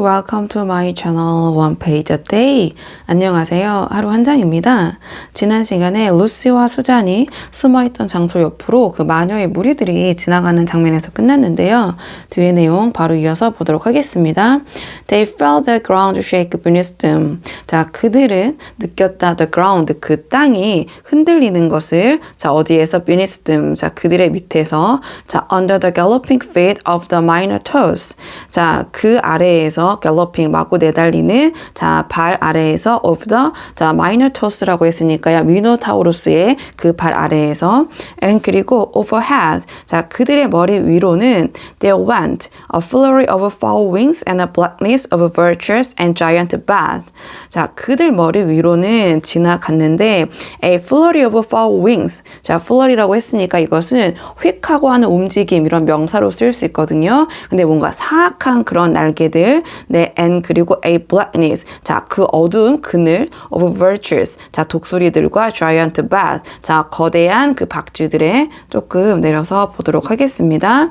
welcome to my channel One Page a Day. 안녕하세요. 하루 한 장입니다. 지난 시간에 루시와 수잔이 숨어있던 장소 옆으로 그 마녀의 무리들이 지나가는 장면에서 끝났는데요. 뒤의 내용 바로 이어서 보도록 하겠습니다. They felt the ground shake beneath them. 자, 그들은 느꼈다 the ground 그 땅이 흔들리는 것을 자 어디에서 beneath them 자 그들의 밑에서 자 under the galloping feet of the minor toes 자그 아래에서 galloping 마구 내달리는 자 발 아래에서 of the 자 minor toes라고 했으니까요 미노타우루스의 그 발 아래에서 and 그리고 overhead 자 그들의 머리 위로는 there went a flurry of foul wings and a blackness of vultures and giant bats 자 그들 머리 위로는 지나갔는데 a flurry of foul wings 자 flurry라고 했으니까 이것은 휙하고 하는 움직임 이런 명사로 쓰일 수 있거든요 근데 뭔가 사악한 그런 날개들 네 and 그리고 a blackness. 자 그 어두운 그늘 of vultures 자 독수리들과 giant bat. 자 거대한 그 박쥐들의 조금 내려서 보도록 하겠습니다.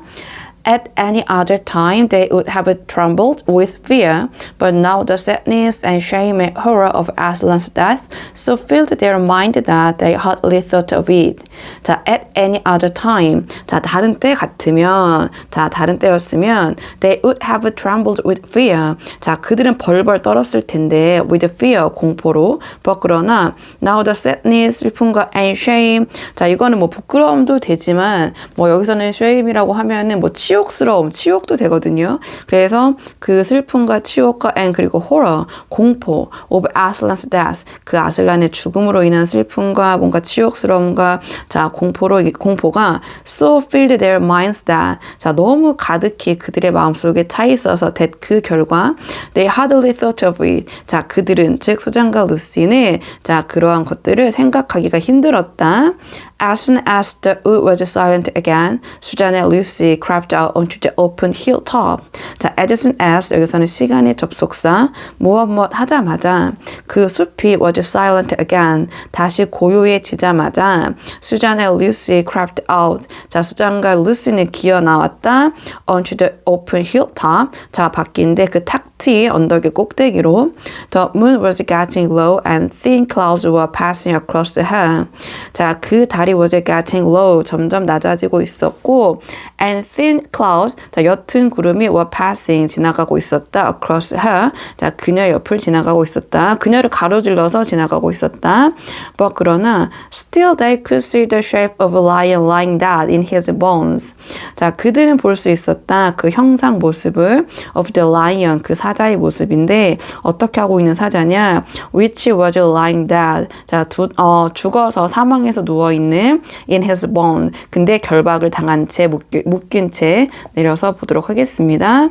At any other time, they would have trembled with fear, but now the sadness and shame and horror of Aslan's death so filled their mind that they hardly thought of it. 자, at any other time. 자, 다른 때 같으면, 자, 다른 때였으면, they would have trembled with fear. 자, 그들은 벌벌 떨었을 텐데, with fear, 공포로. but 그러나, now the sadness, 슬픔과 and shame. 자, 이거는 뭐 부끄러움도 되지만, 뭐 여기서는 shame이라고 하면은 뭐 치욕스러움, 치욕도 되거든요. 그래서 그 슬픔과 치욕과 and 그리고 horror, 공포 of Aslan's death, 그 아슬란의 죽음으로 인한 슬픔과 뭔가 치욕스러움과 자 공포로 공포가 so filled their minds that 자 너무 가득히 그들의 마음속에 차 있어서 that 그 결과 they hardly thought of it. 자 그들은 즉 수장과 루시는 자 그러한 것들을 생각하기가 힘들었다. As soon as the wood was silent again, 수잔 and Lucy crept out onto the open hilltop. 자, as soon as 여기서는 시간의 접속사 무엇 무엇 하자마자 그 숲이 was silent again 다시 고요해지자마자 수잔 and Lucy crept out. 자, 수잔과 루시는 기어 나왔다. onto the open hilltop. 자, 바뀐데 그 탁 트의 언덕의 꼭대기로 The moon was getting low and thin clouds were passing across her. 자, 그 달이 was getting low. 점점 낮아지고 있었고 and thin clouds. 자, 옅은 구름이 were passing. 지나가고 있었다. across her. 자, 그녀 옆을 지나가고 있었다. 그녀 를 가로질러서 지나가고 있었다. But 그러나 still they could see the shape of a lion lying dead in his bones. 자, 그들은 볼 수 있었다. 그 형상 모습을 of the lion. 그 사자의 모습인데 어떻게 하고 있는 사자냐? Which was lying dead. 자, 두, 어, 죽어서 사망해서 누워 있는 in his bones. 근데 결박을 당한 채 묶인 채 내려서 보도록 하겠습니다.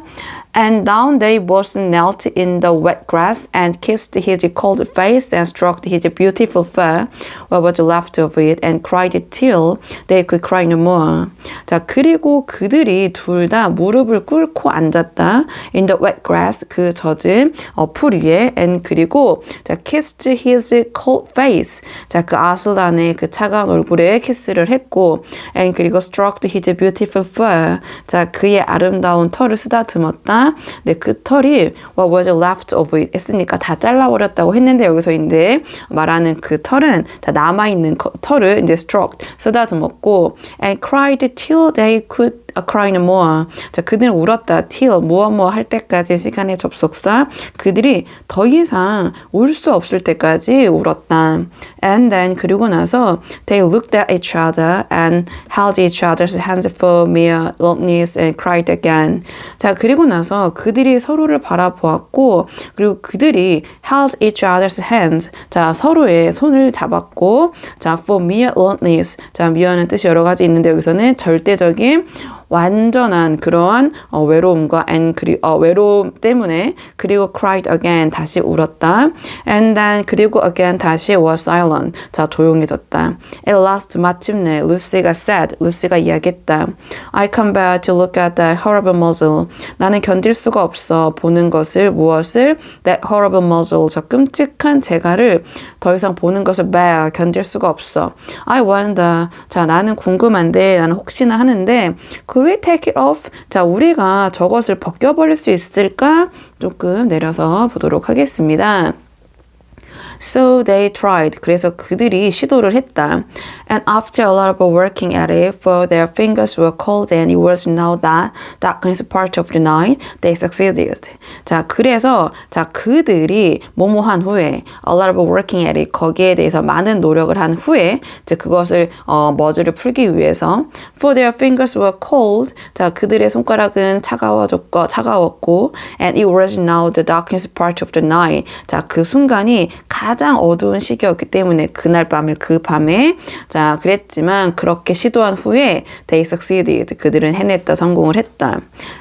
And down they both knelt in the wet grass and kissed his cold face and stroked his beautiful fur, what was left of it, and cried till they could cry no more. 자, 그리고 그들이 둘 다 무릎을 꿇고 앉았다. In the wet grass, 그 젖은 어, 풀 위에, and 그리고 자, kissed his cold face. 자, 그 아슬란의 그 차가운 얼굴에 키스를 했고, and 그리고 stroked his beautiful fur. 자, 그의 아름다운 털을 쓰다듬었다. 네, 그 털이 what was left of it 했으니까 다 잘라버렸다고 했는데 여기서 이제 말하는 그 털은 다 남아있는 털을 이제 stroked 쓰다듬었고 and cried till they could cry no more. 자, 그들은 울었다. till 무엇 무엇 할 때까지 시간의 접속사. 그들이 더 이상 울 수 없을 때까지 울었다. And then 그리고 나서 they looked at each other and held each other's hands for mere loneliness and cried again. 자, 그리고 나서 그들이 서로를 바라보았고 그리고 그들이 held each other's hands. 자, 서로의 손을 잡았고 자, for mere loneliness. 자, mire는 뜻이 여러 가지 있는데 여기서는 절대적인 완전한 그러한 어, 외로움과 and 그리 어, 외로움 때문에 그리고 cried again 다시 울었다 and then 그리고 again 다시 was silent 자 조용해졌다 at last 마침내 루시가 said 루시가 이야기했다 I come back to look at the horrible muzzle 나는 견딜 수가 없어 보는 것을 무엇을 that horrible muzzle 저 끔찍한 재갈을 더 이상 보는 것을 bear 견딜 수가 없어 I wonder 자 나는 궁금한데 나는 혹시나 하는데 그 could we take it off? 자, 우리가 저것을 벗겨버릴 수 있을까? 조금 내려서 보도록 하겠습니다. So they tried. 그래서 그들이 시도를 했다. And after a lot of working at it, for their fingers were cold and it was now that darkness part of the night, they succeeded. 자, 그래서 자 그들이 뭐뭐한 후에 a lot of working at it 거기에 대해서 많은 노력을 한 후에 이제 그것을 어, 머즈를 풀기 위해서 for their fingers were cold. 자, 그들의 손가락은 차가워졌고 차가웠고 and it was now the darkest part of the night. 자, 그 순간이 가장 어두운 시기였기 때문에 그날 밤에 그 밤에 자 그랬지만 그렇게 시도한 후에 they succeeded 그들은 해냈다 성공을 했다.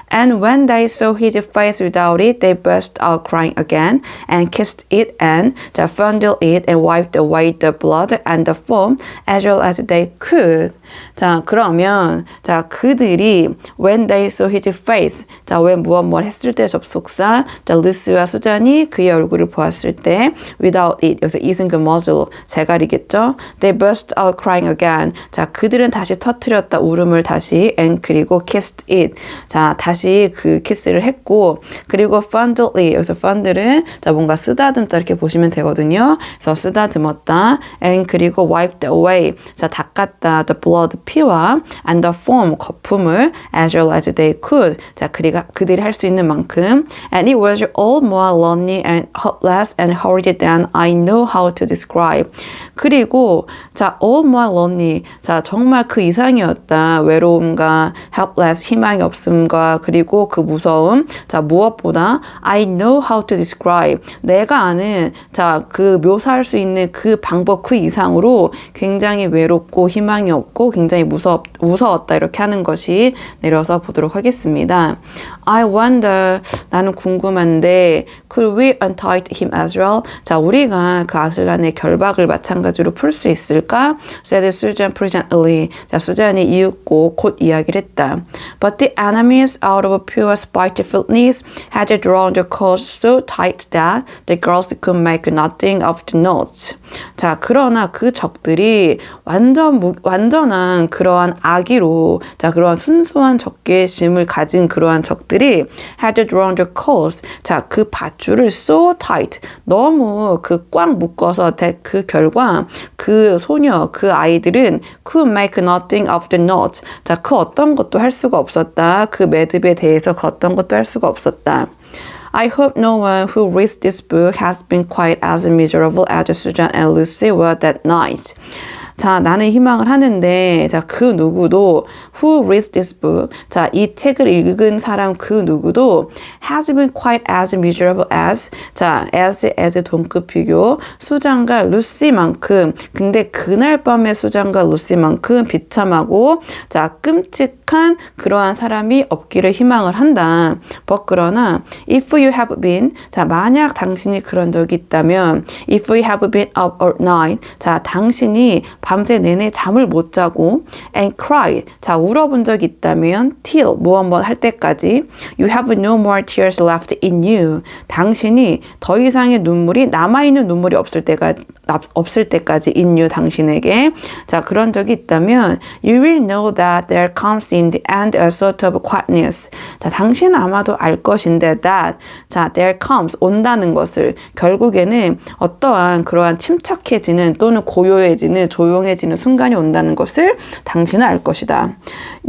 And when they saw his face without it, they burst out crying again and kissed it and 자 fondled it and wiped away the blood and the foam as well as they could. 자 그러면 자 그들이 when they saw his face 자 왜 무엇 뭘 했을 때 접속사 자 루스와 수잔이 그의 얼굴을 보았을 때 without it 여기서 it은 그 muzzle 제갈이겠죠 they burst out crying again 자 그들은 다시 터트렸다 울음을 다시 and 그리고 kissed it 자 다시 그 키스를 했고 그리고 fondled it 여기서 fondle은 자 뭔가 쓰다듬다 이렇게 보시면 되거든요 그래서 쓰다듬었다 and 그리고 wiped away 자 닦았다 the blood 피와 and the foam 거품을 as well as they could 자 그리가 그들이 할 수 있는 만큼 and it was all more lonely and hopeless and horrid than I know how to describe 그리고 자 all more lonely 자 정말 그 이상이었다 외로움과 helpless 희망이 없음과 그리고 그 무서움 자 무엇보다 I know how to describe 내가 아는 자 그 묘사할 수 있는 그 방법 그 이상으로 굉장히 외롭고 희망이 없고 굉장히 무섭, 무서웠다 이렇게 하는 것이 내려서 보도록 하겠습니다. I wonder 나는 궁금한데 could we untie him as well? 자 우리가 그 아슬란의 결박을 마찬가지로 풀 수 있을까? said Susan presently. 자 수잔이 이윽고 곧 이야기를 했다. But the enemies out of pure spitefulness had drawn the cords so tight that the girls could make nothing of the knots. 자 그러나 그 적들이 완전 무, 완전한 그러한 악의로 자 그러한 순수한 적개심을 가진 그러한 적들이 had drawn the cords 자 그 밧줄을 so tight 너무 그 꽉 묶어서 그 결과 그 소녀 그 아이들은 could make nothing of the knot 자그 어떤 것도 할 수가 없었다 그 매듭에 대해서 그 어떤 것도 할 수가 없었다. I hope no one who reads this book has been quite as miserable as Susan and Lucy were that night. 자, 나는 희망을 하는데, 자, 그 누구도, who reads this book, 자, 이 책을 읽은 사람 그 누구도 has been quite as miserable as, 자, as, as 동급 비교, 수장과 루시만큼, 근데 그날 밤에 수장과 루시만큼 비참하고, 자, 끔찍 한 그러한 사람이 없기를 희망을 한다. but 그러나, if you have been, 자, 만약 당신이 그런 적이 있다면, if you have been up all night, 자, 당신이 밤새 내내 잠을 못 자고 and cry 자 울어본 적 있다면 till 뭐 한번 할 때까지 you have no more tears left in you 당신이 더 이상의 눈물이 남아 있는 눈물이 없을 때가 없을 때까지 in you 당신에게 자 그런 적이 있다면 you will know that there comes in the end a sort of quietness 자 당신은 아마도 알 것인데 that 자 there comes 온다는 것을 결국에는 어떠한 그러한 침착해지는 또는 고요해지는 조용 조용해지는 순간이 온다는 것을 당신은 알 것이다.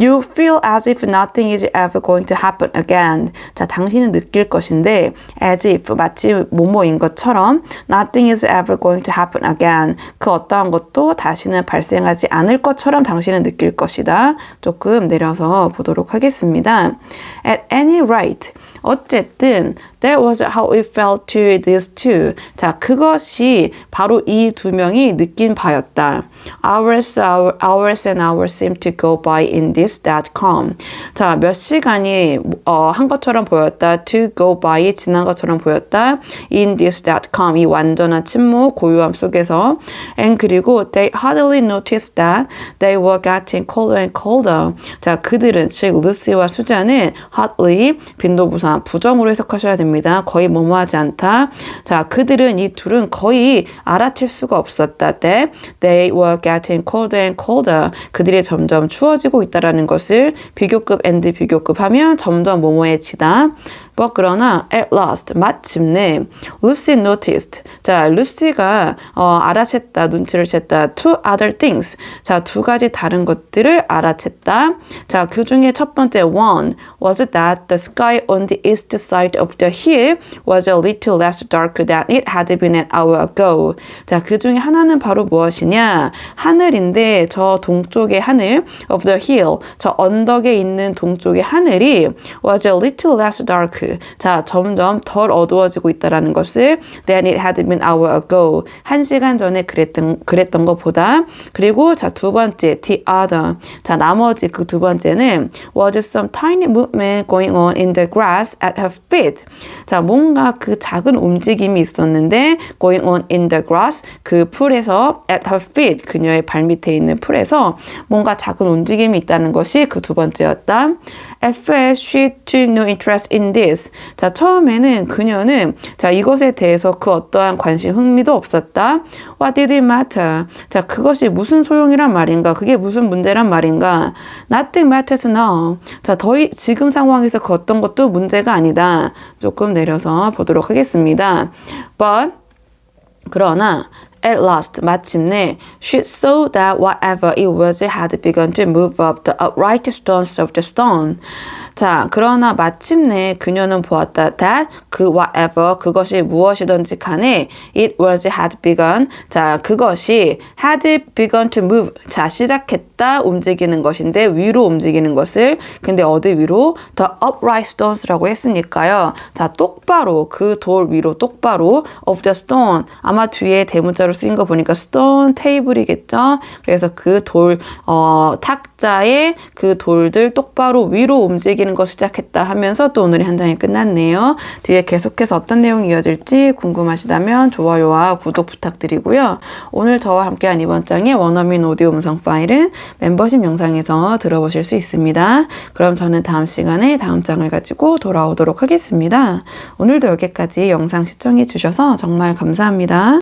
You feel as if nothing is ever going to happen again. 자, 당신은 느낄 것인데 as if 마치 뭐뭐인 것처럼 nothing is ever going to happen again. 그 어떠한 것도 다시는 발생하지 않을 것처럼 당신은 느낄 것이다. 조금 내 려서 보도록 하겠습니다. At any rate, 어쨌든 That was how it felt to these two. 자, 그것이 바로 이 두 명이 느낀 바였다. Hours, hours and hours seem to go by in this that calm. 자, 몇 시간이 어, 한 것처럼 보였다. To go by 지난 것처럼 보였다. In this that calm 이 완전한 침묵, 고요함 속에서. And 그리고 they hardly noticed that they were getting colder and colder. 자, 그들은 즉 루시와 수잔은 hardly 빈도부 사 부정으로 해석하셔야 됩니다. 거의 뭐뭐하지 않다. 자, 그들은 이 둘은 거의 알아챌 수가 없었다. That they were getting colder and colder. 그들이 점점 추워지고 있다라는 것을 비교급 and 비교급 하면 점점 뭐뭐해지다. But 그러나 at last 마침내 Lucy noticed 자 루시가 어, 알아챘다 눈치를 챘다 two other things 자 두 가지 다른 것들을 알아챘다 자 그 중에 첫 번째 one was that the sky on the east side of the hill was a little less dark than it had been an hour ago 자 그 중에 하나는 바로 무엇이냐 하늘인데 저 동쪽의 하늘 of the hill 저 언덕에 있는 동쪽의 하늘이 was a little less dark 자, 점점 덜 어두워지고 있다라는 것을 than it had been hour ago. 한 시간 전에 그랬던, 그랬던 것보다. 그리고 자, 두 번째, the other. 자, 나머지 그 두 번째는 was some tiny movement going on in the grass at her feet. 자, 뭔가 그 작은 움직임이 있었는데 going on in the grass 그 풀에서 at her feet 그녀의 발밑에 있는 풀에서 뭔가 작은 움직임이 있다는 것이 그 두 번째였다. At first, she took no interest in this. 자, 처음에는 그녀는 자, 이것에 대해서 그 어떠한 관심, 흥미도 없었다. What did it matter? 자, 그것이 무슨 소용이란 말인가? 그게 무슨 문제란 말인가? Nothing matters now. 자, 더이 지금 상황에서 그 어떤 것도 문제가 아니다. 조금 내려서 보도록 하겠습니다. But 그러나 at last 마침내 she saw that whatever it was it had begun to move up the upright stones of the stone. 자, 그러나 마침내 그녀는 보았다 that 그 whatever 그것이 무엇이든지 간에 it was had begun. 자, 그것이 had begun to move. 자, 시작했다 움직이는 것인데 위로 움직이는 것을 근데 어디 위로 the upright stones라고 했으니까요. 자, 똑바로 그 돌 위로 똑바로 of the stone. 아마 뒤에 대문자로 쓰인 거 보니까 stone 테이블이겠죠. 그래서 그 돌 어, 탁자에 그 돌들 똑바로 위로 움직이 는 거 시작했다 하면서 또 오늘의 한 장이 끝났네요. 뒤에 계속해서 어떤 내용이 이어질지 궁금하시다면 좋아요와 구독 부탁드리고요. 오늘 저와 함께한 이번 장의 원어민 오디오 음성 파일은 멤버십 영상에서 들어보실 수 있습니다. 그럼 저는 다음 시간에 다음 장을 가지고 돌아오도록 하겠습니다. 오늘도 여기까지 영상 시청해 주셔서 정말 감사합니다.